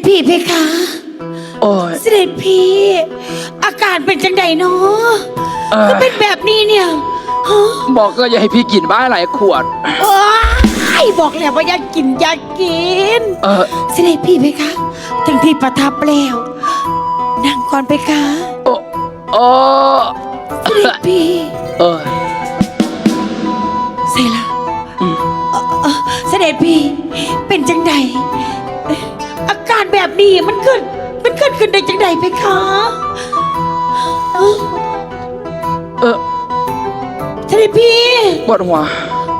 จพี่เพคะ โอ้ย เสด็จพี่ อาการเป็นจังใดเนาะเออก็เป็นแบบนี้เนี่ยฮะบอกก็อย่าให้พี่กินบ้าหลายขวดโอ้ยบอกแล้วว่าอยากกินอยากกิน เออ เสด็จพี่เพคะ ถึงที่ประทับแล้วนั่งก่อนเพคะ โอ้โอ้เสด็จพี่เออ ใส่ละอืม เอ่อเอ่อเสด็จพี่เป็นจังใดเอ่ออา การแบบนี้มันเกิดมันเกิดขึ้นได้จังใดเพคะเอ้อเออเสด็จพี่ ปวดหัว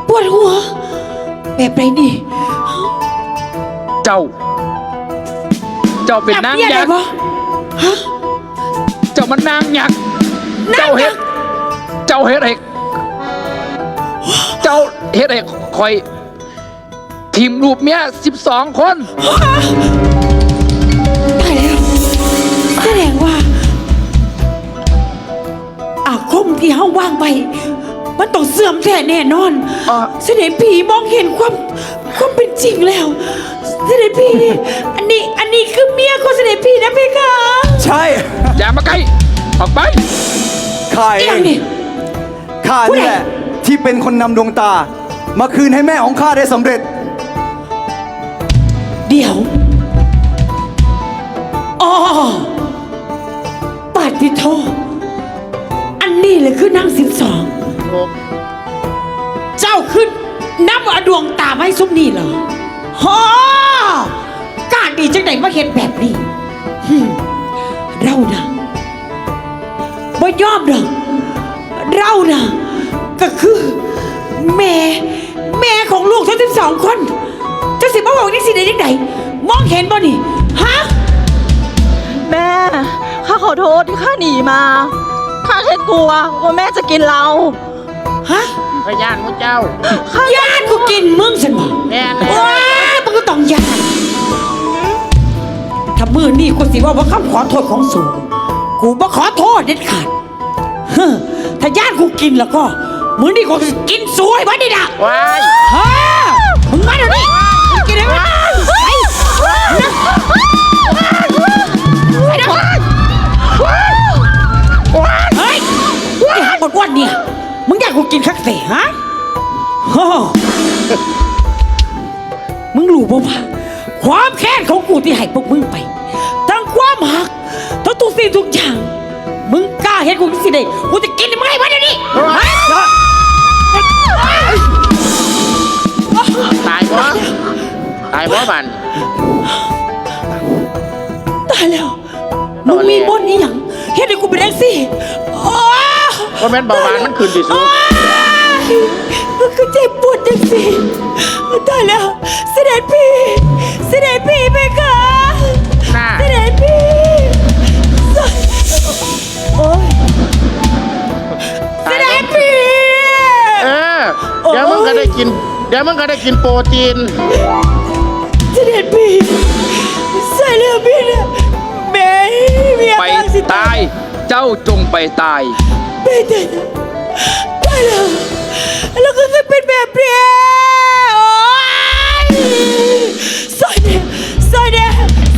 ปวดหัว แบบไรนี่ เจ้า เจ้าเป็นนางแบบยักษ์อะไรวะฮะเจ้ามันนางยักษ์นางเจ้าเฮ็ยัดกษ์เจ้าเฮ็ดเอกเจ้าเฮ็ดเอกคอยทีมรูปเมียสิบสองคนตายแล้วแส ดงว่า อาคมที่เฮาว่างไป มันต้องเสื่อมแท้แน่นอนอะ เสด็จผีมองเห็นความความเป็นจริงแล้ว เสด็จพี่อันนี้อันนี้คือเมียของเสด็จพี่นะเพคะใช่อย่ามาใกล้ ออกไป ข้าเอเอย่างงนี่ข้าผู้นี่ใดแหละ ที่เป็นคนนำดวงตา มาคืนให้แม่ของข้าได้สำเร็จ เดี๋ยว อ๋อ ปาฏิโทอันนี้เลยคือนางสิบสองเจ้าขึ้นนับเอาดวงตาไว้ซุมนี่เหรอฮอกล้าดีจังไหนมาเห็นแบบนี้หึ่มเรานะบ่ยอมหรอกเรานะก็คือแม่แม่ของลูกทั้งสิบสองคนเจะสิมาบอกนี่สิได้ยังไงมองเห็นบ่นี่ ฮะ แม่ ข้าขอโทษที่ข้าหนีมาข้าแค่กลัวว่าแม่จะกินเราฮะพยานมุเจ้าข้าญาติกูกินมึงฉันบอกแม่นแล้วว้ามึงก็ต้องญาติถ้ามือนี่กูสิว่าว่าคำขอโทษของสูงกูบ่ขอโทษเด็ดขาดเฮ้อถ้าญาติกูกินแล้วก็มือนี่กูจะกินสวยบ้านี่นะว้ายฮะมึงมาเดี๋ยวนี้มึงกินได้ไหมไอ้หาบดอ้วนเนี่ย มึงอยากกูกินคักเสฮะฮ่อมึงรู้ป่ว่าความแค้นของกูที่ให้พวกมึงไป ทั้งความหักทั้งทุกสิ่งทุกอย่าง มึงกล้าเห็นกูสิเด้กูจะกินมึงให้หมดเดี๋ยวนี้ฮะตายบ่ตายบ่บันตายแล้ว มึงมีบนนี่หยังเฮ็ดให้กูเป็นแท็กซี่ โอ้ว่าแม่นเบาหวานมันขึ้นดิสูมันก็เจ็บปวดจังสิตายแล้วเสด็จพี่เสด็จพี่ไปค่ะหน้าเสด็จพี่โอ้ยเสตายด็บ่จพี่ เออ เดี๋ยวมึงก็ได้กิน เดี๋ยวมึงก็ได้กินโปรตีน เสด็จพี่ใส่เรือพี่เนี่ยแม่เมียไปบ้สิตาย เจ้าจงไปตาย ไม่ได้นะตายแล้วแล้วก็จะเป็นแบบนี้โอ๊ยสอยเนี่ยสอยเนี่ย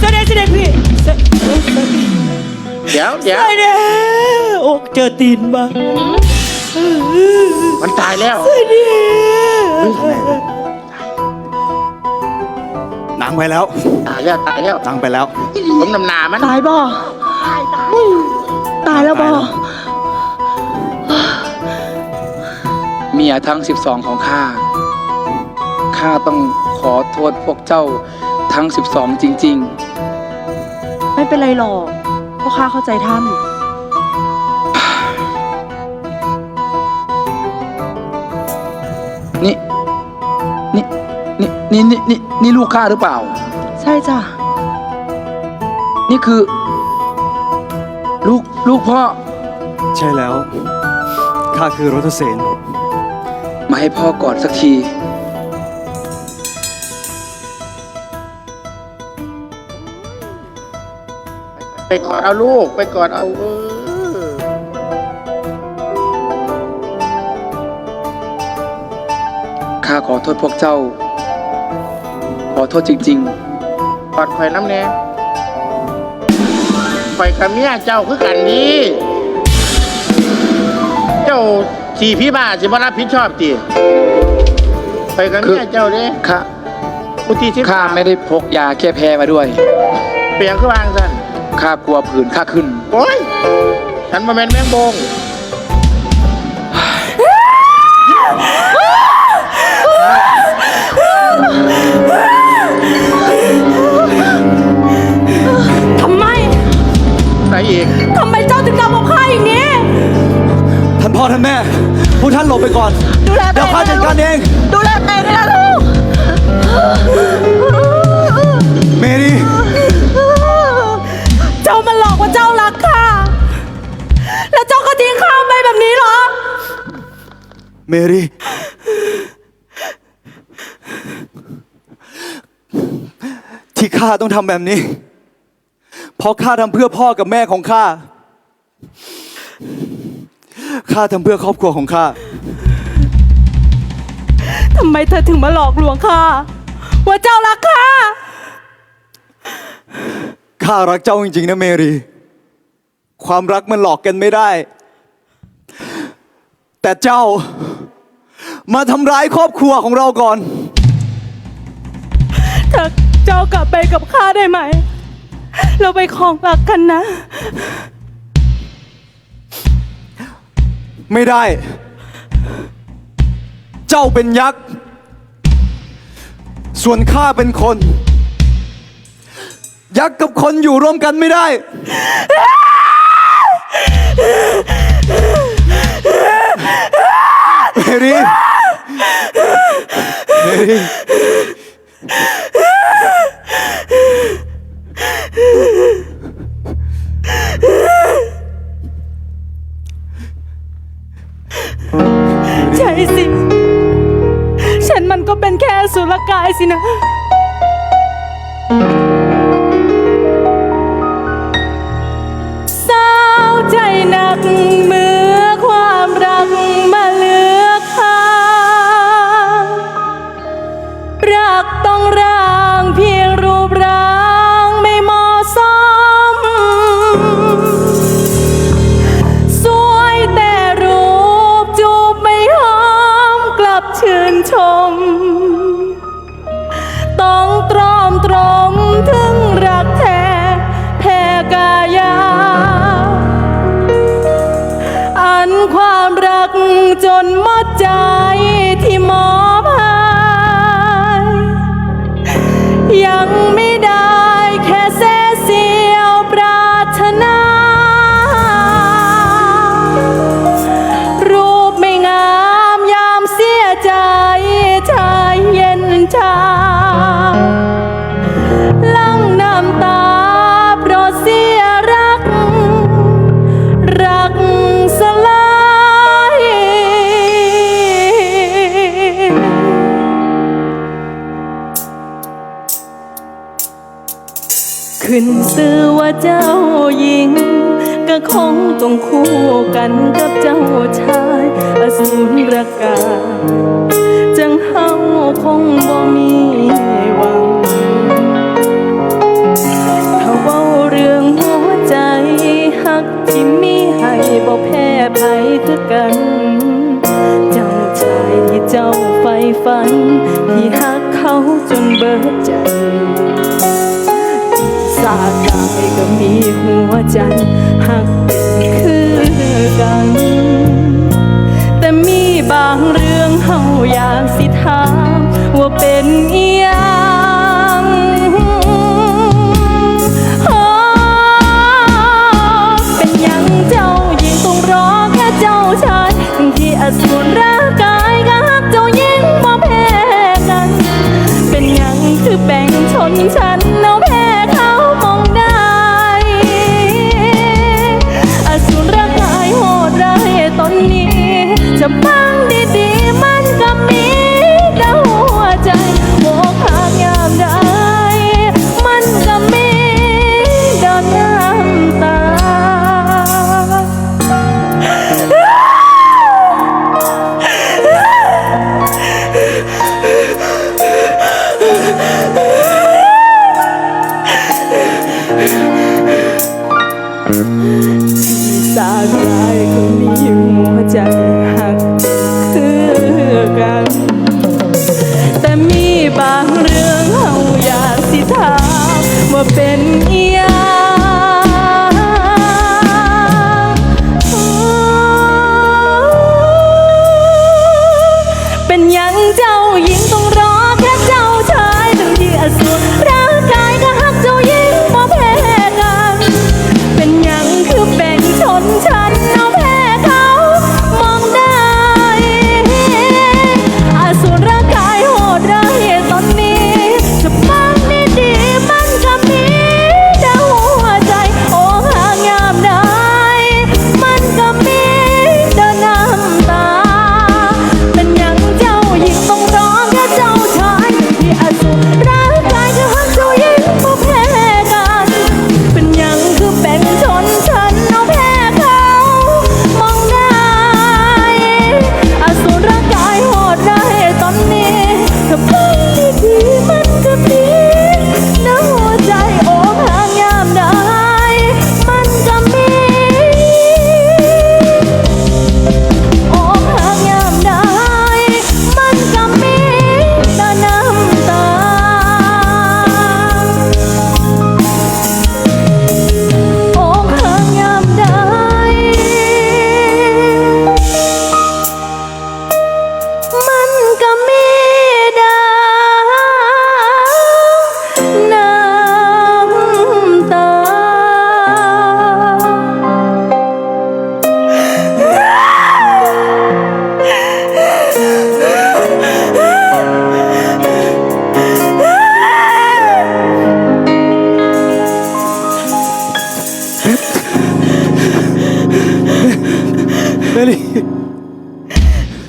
สอยเนี่ยเสด็จพี่สอยสอยสอยเดี๋ยวเดี๋ยวสอยเนี่ยโอ้เจอตีนมามันตายแล้วสอยเนี่ยนางไปแล้ว ตายแล้วตายแล้ว นางไปแล้ว ผมนำหนามัน ตายบ่ตายแล้วบ่ตายแล้วเมียทั้ง12ของข้า ข้าต้องขอโทษพวกเจ้าทั้ง12จริงไม่เป็นไรหรอกเพราะข้าเข้าใจท่านๆนี่นี่ นี่ นี่ นี่ นี่ นี่ ลูกข้าหรือเปล่า ใช่จ้ะ นี่คือ ลูกลูกพ่อ ใช่แล้ว ข้าคือรถเสนมาให้พ่อกอดสักที ไปกอดเอาลูก ไปกอดเอาเออข้าขอโทษพวกเจ้า ขอโทษจริงกอดข่อยน้ำแน่ๆ ข่อยกับเมียเจ้าคือกันดีเจ้าสีพี่บ้าสิบ่รับผิดชอบติข่อยกับเมียเจ้าเด้ข้าผู้ที่สิบข้าไม่ได้พกยาแก้แพ้มาด้วย เปลี่ยนคือวางซั่นข้ากลัวผื่นข้าขึ้น โอ้ยฉันบ่แม่นแมงบง อีก ทำไมเจ้าถึงทำกับข้าอย่างนี้ ท่านพ่อท่านแม่พวกท่านหลบไปก่อน ดูแลตัเดี๋ยววเองข้าจัดการเอง ดูแลตัวเองด้วยนะลูกเมรีเจ้ามันหลอกว่าเจ้ารักข้าแล้วเจ้าก็ทิ้งข้าไปแบบนี้เหรอ เมรีที่ข้าต้องทำแบบนี้ เพราะข้าทำเพื่อพ่อกับแม่ของข้า ข้าทำเพื่อครอบครัวของข้า ทำไมเธอถึงมาหลอกลวงข้าว่าเจ้ารักข้า ข้ารักเจ้าจริงๆนะเมรี ความรักมันหลอกกันไม่ได้ แต่เจ้า มาทำร้ายครอบครัวของเราก่อน เธอเจ้ากลับไปกับข้าได้ไหม เราไปของรักกันนะ ไม่ได้ เจ้าเป็นยักษ์ ส่วนข้าเป็นคน ยักษ์กับคนอยู่ร่วมกันไม่ได้ เมรีเมรี ใช่สิ ฉันมันก็เป็นแค่สุรกายสินะ ขึ้นซื่อว่าเจ้าหญิง ก็คงต้องคู่กันกับเจ้าชายอสูรรกายจังเฮาคงบ่มีหวังถ้าเว้าเรื่องหัวใจหักที่มีให้บ่แพ้ภัยคือกัน เจ้าชายที่เจ้าใฝ่ฝัน ที่หักเขาจนเบิดใจากกายก็มีหัวใจหักเป็นคือกัน แต่มีบางเรื่องเฮาอยากสิถามว่าเป็นอีย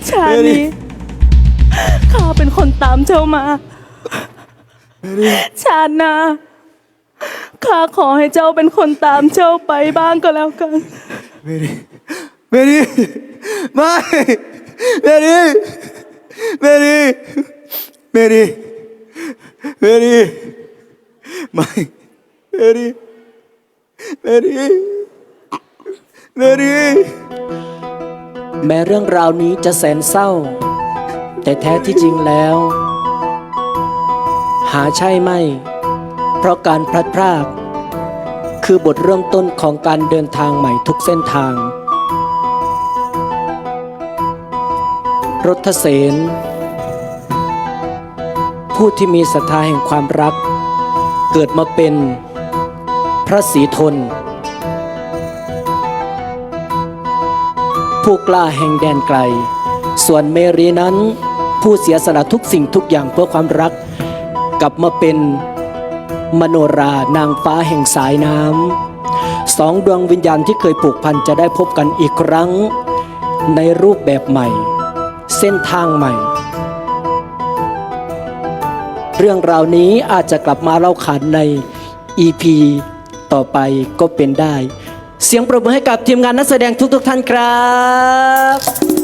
ชาตินี้ข้าเป็นคนตามเจ้ามา ชาติหน้าข้าขอให้เจ้าเป็นคนตามเจ้าไปบ้างก็แล้วกัน เมรีเมรีไม่เมรีเมรีเมรีเมรีไม่เมรีเมรีเมรี แม้เรื่องราวนี้จะแสนเศร้า แต่แท้ที่จริงแล้ว หาใช่ไม่ เพราะการพลัดพราก คือบทเริ่มต้นของการเดินทางใหม่ทุกเส้นทาง รถเสนผู้ที่มีศรัทธาแห่งความรัก เกิดมาเป็นพระศรีทน ผู้กล้าแห่งแดนไกล ส่วนเมรีนั้นผู้เสียสละทุกสิ่งทุกอย่างเพื่อความรัก กลับมาเป็นมโนรานางฟ้าแห่งสายน้ำสองดวงวิญญาณที่เคยผูกพันจะได้พบกันอีกครั้ง ในรูปแบบใหม่ เส้นทางใหม่ เรื่องราวนี้อาจจะกลับมาเล่าขานใน EP ต่อไปก็เป็นได้ เสียงปรบมือให้กับทีมงานนักแสดงทุกๆท่านครับ